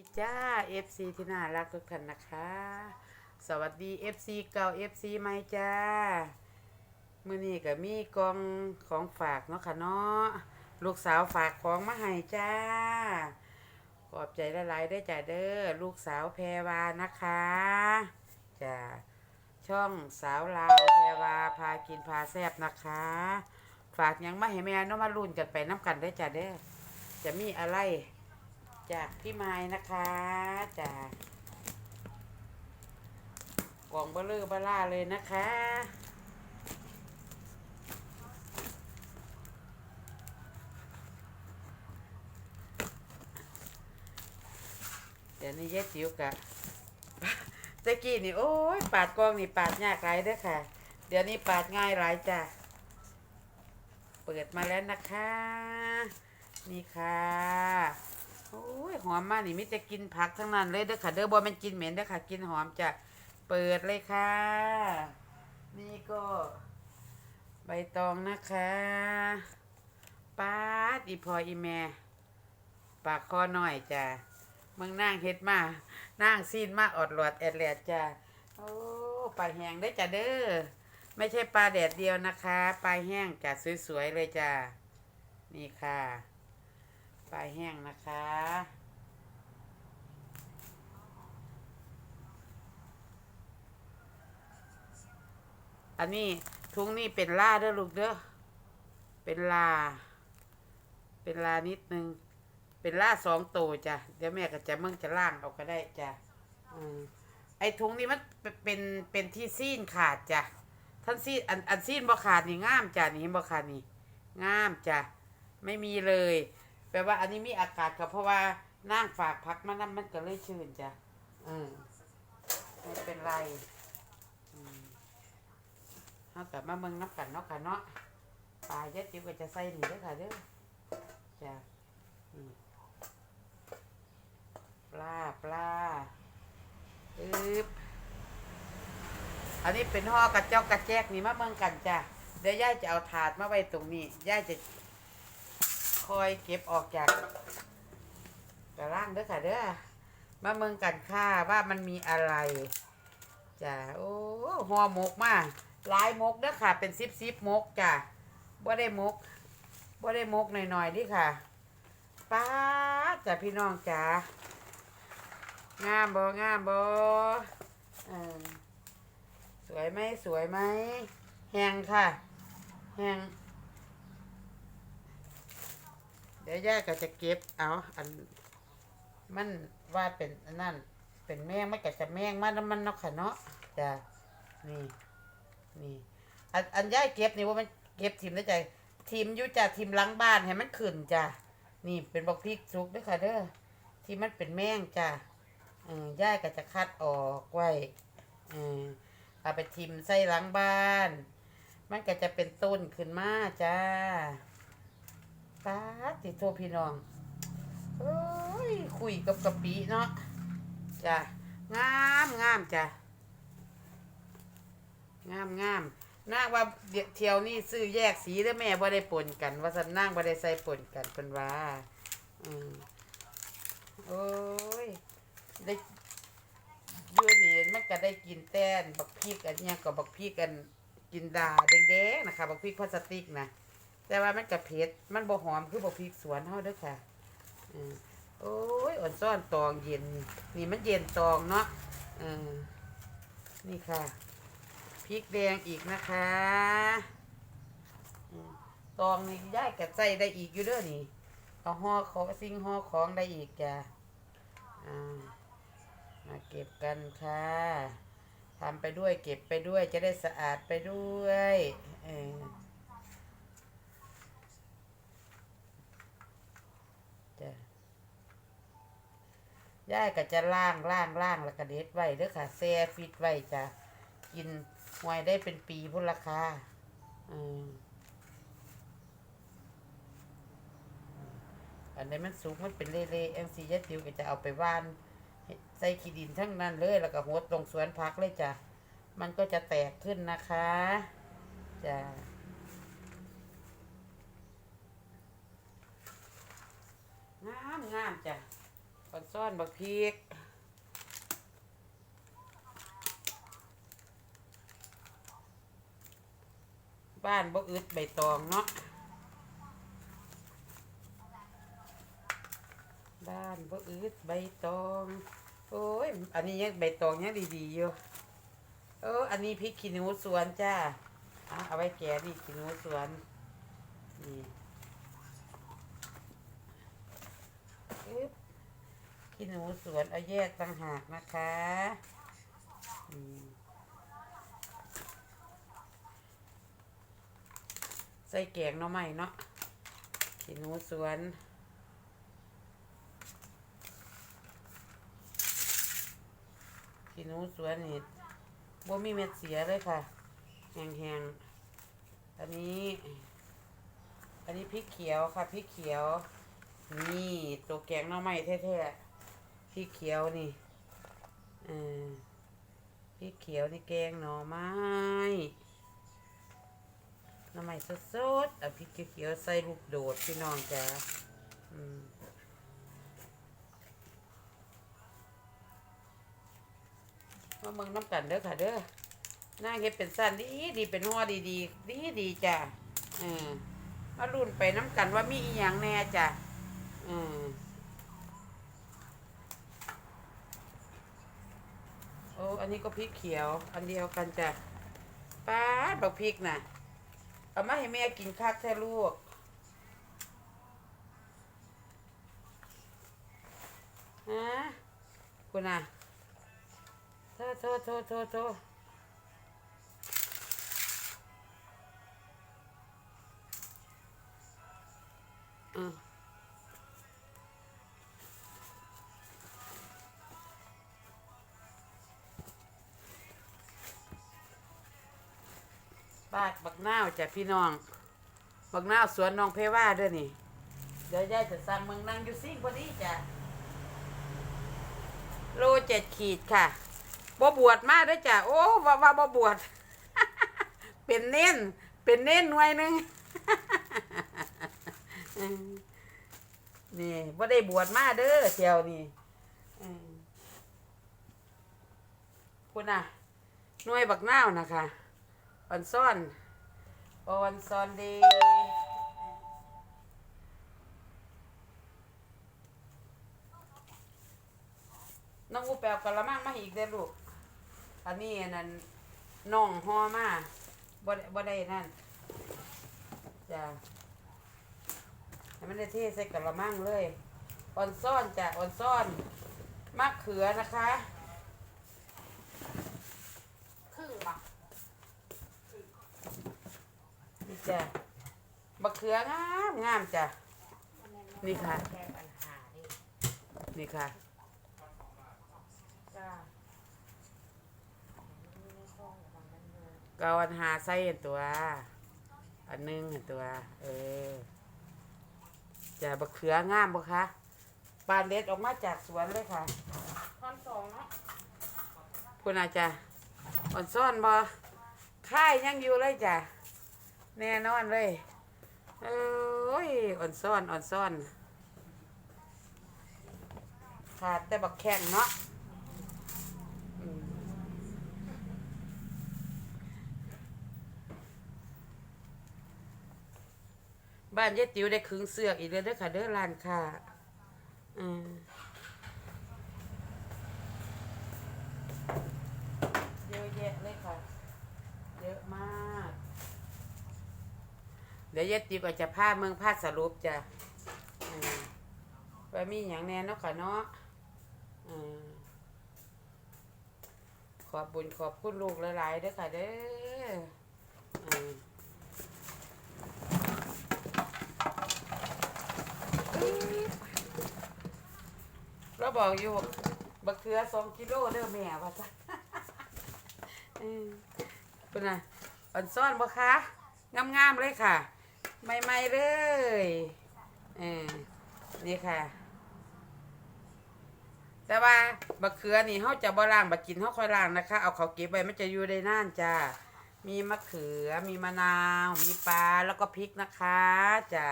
ดีจ้า FC ที่น่ารักทุกท่านนะคะ สวัสดี FC เก่า FC ใหม่จ้ามื้อนี้ก็มีกองของฝากเนาะค่ะเนาะลูกสาวฝากของมาให้จ้า ขอบใจหลายได้จ้าเด้อลูกสาวแพรวานะคะจ้าช่องสาวลาวแพรวาพากินพาแซบนะคะ ฝากยังมาให้แม่เนาะมาลุ้นกันไปน้ำกันได้จ้าเด้อจะมีอะไร จากพี่ไม้นะคะจากกล่องเบลเลอร์บล่าเลยนะคะ เดี๋ยวนี้เย็ดจิ๋วกะตะกี้นี่ โอ้ยปาดกล้องนี่ปาดยากหลายเด้อค่ะ เดี๋ยวนี้ปาดง่ายหลายจ้ะ เปิดมาแล้วนะคะ นี่ค่ะ หอมมากนี่มิจะกินผักทั้งนั้นเลยเด้อค่ะเด้อบอมันกินเหม็นเด้อค่ะ กินหอมจะเปิดเลยค่ะ นี่ก็ ใบตองนะคะป้าดอีพออีแม่ปากคอหน่อยจ้ะมึงนั่งเฮ็ดมานั่งซีนมาอดหลอดแอดแลดจ้ะโอ้ปลาแห้งได้จ้ะเด้อไม่ใช่ปลาแดดเดียวนะคะปลาแห้งจ้ะสวยๆเลยจ้ะนี่ค่ะปลาแห้งนะคะ อันนี้ทุงนี่เป็นลาเด้อลูกเด้อเป็นลา เป็นลานิดนึง เป็นลาสองตัวจ้ะเดี๋ยวแม่ก็จะเมึงจะล่างเอาก็ได้จ้ะอืมไอ้ทุงนี่มันเป็นเป็นที่ซีนขาดจ้ะท่านซีนอันอันซีนบ่ขาดนี่งามจ้ะนี่บ่ขาดนี่งามจ้ะไม่มีเลย แปลว่าอันนี้มีอากาศก็เพราะว่านั่งฝากพักมันนั่นมันก็เลยชื้นจ้ะอืมไม่เป็นไร เอากลับมาเมืองน้ำกันเนาะค่ะเนาะปลาเย็ดจิ๋วก็จะใส่นี่เด้อค่ะเด้อจ้ะปลาปลาอึบอันนี้เป็นห่อกระเจอกกระแจกนี่มาเมืองกันจ้ะเดี๋ยวย่ายจะเอาถาดมาไว้ตรงนี้ย่ายจะคอยเก็บออกจากกระล่างเด้อค่ะเด้อมาเมืองกันค่าว่ามันมีอะไรจ้ะโอ้ห่อหมกมาก หลายมกเด้อค่ะ เป็นซิบซิบหมกจ้ะบ่ได้มกบ่ได้มกหน่อยๆดิค่ะป้าจ้ะพี่น้องจ้างามบ่งามบ่สวยไหมสวยไหมแหงค่ะแหงเดี๋ยวย่าก็จะเก็บเอาอันมันว่าเป็นนั่น เป็นแมงมันก็จะแมงมันน้ำมันเนาะค่ะเนาะจ้ะนี่ นี่ อันอันย่าเก็บนี่ว่ามันเก็บทิมได้ใจทิมอยู่จ้ะทิมล้างบ้านให้มันขึ้นจ้ะนี่เป็นบอกพริกสุกด้วยค่ะเด้อที่มันเป็นแมงจ้ะอย่าก็จะคัดออกไว้เอเอาไปทิมใส่ล้างบ้าน มันก็จะเป็นต้นขึ้นมาจ้าปาติโทพี่น้องเอ้ยคุยกับกะปิเนาะจ้ะงามงามจ้ะ งามงามนางว่าเดี๋ยวเที่ยวนี่ซื้อแยกสีแล้วแม่บ่ได้ปนกัน ว่าสันนางบ่ได้ใส่ปนกันเป็นว่าอืมโอ้ยได้ยูนี่มันก็ได้กินแต้นบักพริกอันเนี้ยกับบักพริกกันกินดาแดงๆนะคะบักพริกพลาสติกนะแต่ว่ามันกระเผ็ดมันบ่หอมคือบ่พริกสวนเฮาเด้อค่ะอืมโอ้ยอ่อนซ่อนตองเย็นนี่มันเย็นตองเนาะอืมนี่ค่ะ ริกแดงอีกนะคะตองนี่ย้ายกะใส่ได้อีกอยู่เด้อนี่เอาห่อของสิ่งห่อของได้อีกจ้ะมาเก็บกันค่ะทำไปด้วยเก็บไปด้วยจะได้สะอาดไปด้วยเออจ้ะย่ายก็จะล่างล่างล่างแล้วก็เด็ดไว้เด้อค่ะแซ่ฟิตไว้จ้ะ กินหวยได้เป็นปีพุ่นราคาอืมอันนี้มันสูงมันเป็นเละๆเอ็มซียะติวก็จะเอาไปว่าน ใส่ขี้ดินทั้งนั้นเลย แล้วก็หดลงสวนพักเลยจ้ะ มันก็จะแตกขึ้นนะคะจ้ะงามงามจ้ะอ่อนซ่อนบักพริก บ้านบ่อึดใบตองเนาะบ้านบ่อึดใบตอง โอ้ย อันนี้ยังใบตองยังดีๆอยู่ เออ อันนี้พริกขี้หนูสวนจ้าเอาไว้แกนี่ขี้หนูสวน นี่อึ๊บขี้หนูสวนเอาแยกต่างหากนะคะ อืม ใส่แกงหน่อไม้เนาะขี้หนูสวนขี้หนูสวนนี่บ่มีเม็ดเสียเลยค่ะแห้งๆอันนี้ อันนี้พริกเขียวค่ะพริกเขียว นี่ตัวแกงหน่อไม้แท้ๆพริกเขียวนี่เออพริกเขียวนี่แกงหน่อไม้ หน่อไม้สดๆเอาพริกเขียวๆใส่ลูกโดดพี่น้องจ้าอืมมาเมืองน้ำกันเด้อค่ะเด้อหน้าเฮ็ดเป็นสั้นดีดีเป็นห่อดีดีดีดีจ้ะเออมารุ่นไปน้ำกันว่ามีอีหยังแน่จ้ะอืมโอ้อันนี้ก็พริกเขียว อันเดียวกันจ้ะป้าดบักพริกน่ะ เอามาให้แม่กินคักแท้ลูกฮะคุณอะโทษโทษโทษโทษโทษอือ บาดบักนาวจ้ะพี่น้อง บักนาวสวนน้องเพว่าด้วยนี่ เดี๋ยวยายจะสั่งเมืองนั่งอยู่ซิ่งพอดีจ้ะ โลเจ็ดขีดค่ะบ่บวชมาเด้วยจ้ะ โอ้ว่าว่าบ่บวช เป็นเน้น เป็นเน้นหน่วยหนึ่งนี่บ่ได้บวชมาเด้อเที่ยวนี่คุณน่ะหน่วยบักนาวนะคะ ออนซ่อนออนซอนดีน้องอูแปลกระมังมาอีกเด้อลูก อันนี้นนั้นน้องห่อมาบ่บ่ได้นั่นจ้ะให้มันได้เทใส่กระมังเลย อ่อนซ่อนจ้ะอ่อนซ่อนมะเขือนะคะ ครึ่งบัก นี่ จ้ะมะเขืองามงามจ้ะ นี่ค่ะ แก้ปัญหาดินี่ค่ะ จ้าไม่ได้ซ่องกับมันเลยก็เอาอันหาใส่อันตัว อันหนึงอันตัว เออจะบะเขืองามบ่คะปานเล็ดออกมาจากสวนเลยค่ะท่อนสองเนาะคุณอาจ้ะอ่อนซ่อนบ่ค่ายยังอยู่เลยจ้ะ แน่นอนเลยเอ้ยอ่อนซ่อนอ่อนซ่อน ขาดแต่บักแข้งเนาะบ้านยายติ๋วได้ขึงเสือกอีกแล้วเด้อค่ะเด้อร้านค่ะอืม เยอะแยะเลยค่ะ เยอะมาก เดี๋ยวยายติ๊กก็จะพาเมืองพาสรุปจ้ะอืมว่ามีอย่างแน่เนาะค่ะเนาะอืมขอบบุญขอบคุณลูกหลายๆเด้อค่ะเด้ออืมเราบอกอยู่บักเขือสองกิโลเด้อแม่ว่าจ้ะ อืมเป็นไงอ่อนซ่อนบ่คะงามๆเลยค่ะ ใหม่ๆเลยเออนี่ค่ะ แต่ว่าบักเขือนี่เขาจะบ่ล้างบักกินเขาค่อยล้างนะคะ เอาเขาเก็บไว้มันจะอยู่ได้นานจ้ามีมะเขือ มีมะนาว มีปลา แล้วก็พริกนะคะจ้ะ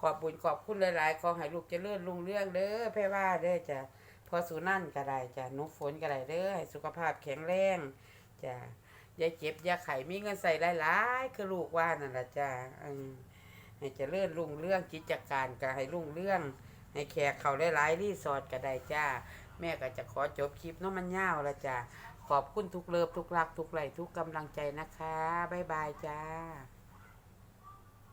ขขอบบุญขอบคุณหลายๆ ขอให้ลูกเจริญรุ่งเรื่องเด้อแพ่ว่าเด้อจ้ะพอสุนั่นก็ได้จ้ะหนุฝนก็ได้เด้อให้สุขภาพแข็งแรงจ้ะอย่าเจ็บอย่าไข้มีเงินใส่หลายๆ คือลูกว่านั่นล่ะจ้ะอืม ให้เจริญรุ่งเรื่องกิจการก็ให้รุ่งเรื่อง ให้แขกเขาหลายๆรีสอร์ทก็ได้จ้า แม่ก็จะขอจบคลิปเนาะมันยาวละจ้าขอบคุณทุกเลิฟทุกรักทุกไหลทุกกำลังใจนะคะ บ๊ายบายจ้า